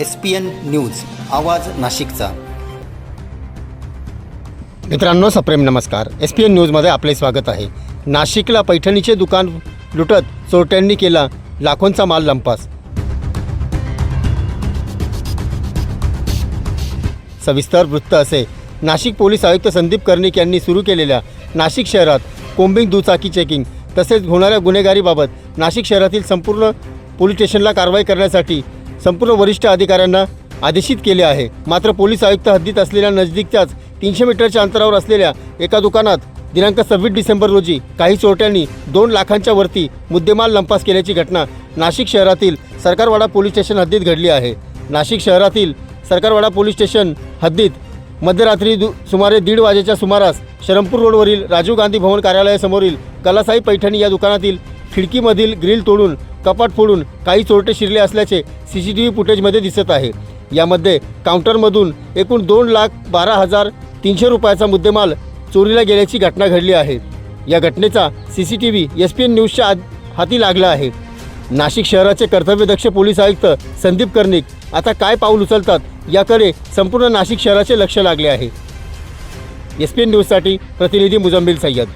S P N news आवाज नाशिकचा. मित्रांनो सप्रेम नमस्कार. एस पी एन न्यूजमध्ये आपले स्वागत आहे. नाशिकला पैठणीचे दुकान लुटत चोरट्यांनी केला लाखोंचा माल लंपास. सविस्तर वृत्त असे. नाशिक पोलीस आयुक्त संदीप कर्णिक यांनी सुरू केलेल्या नाशिक शहरात कोम्बिंग दुचाकी चेकिंग तसेच होणाऱ्या गुन्हेगारीबाबत नाशिक शहरातील संपूर्ण पोलीस स्टेशनला कारवाई करण्यासाठी संपूर्ण वरिष्ठ अधिकाऱ्यांना आदेशित केले आहे. मात्र पोलीस आयुक्त हद्दीत असलेल्या नजदीकच्याच तीनशे मीटरच्या अंतरावर असलेल्या एका दुकानात दिनांक सव्वीस डिसेंबर रोजी काही चोरट्यांनी दोन लाखांच्या वरती मुद्देमाल लंपास केल्याची घटना नाशिक शहरातील सरकारवाडा पोलीस स्टेशन हद्दीत घडली आहे. नाशिक शहरातील सरकारवाडा पोलीस स्टेशन हद्दीत मध्यरात्री दु सुमारे दीड वाजेच्या सुमारास शरमपूर रोडवरील राजीव गांधी भवन कार्यालयासमोरील कलासाई पैठणी या दुकानातील खिडकीमधील ग्रिल तोडून कपाट फोडून काही चोरटे शिरले असल्याचे सी सी टी व्ही फुटेजमध्ये दिसत आहे. यामध्ये काउंटरमधून एकूण दोन लाख बारा हजार तीनशे रुपयाचा मुद्देमाल चोरीला गेल्याची घटना घडली आहे. या घटनेचा C C T V S P N न्यूजच्या आद हाती लागला आहे. नाशिक शहराचे कर्तव्यदक्ष पोलीस आयुक्त संदीप कर्णिक आता काय पाऊल उचलतात याकडे संपूर्ण नाशिक शहराचे लक्ष लागले आहे. एस पी एन न्यूजसाठी प्रतिनिधी मुजम्मिल सय्यद.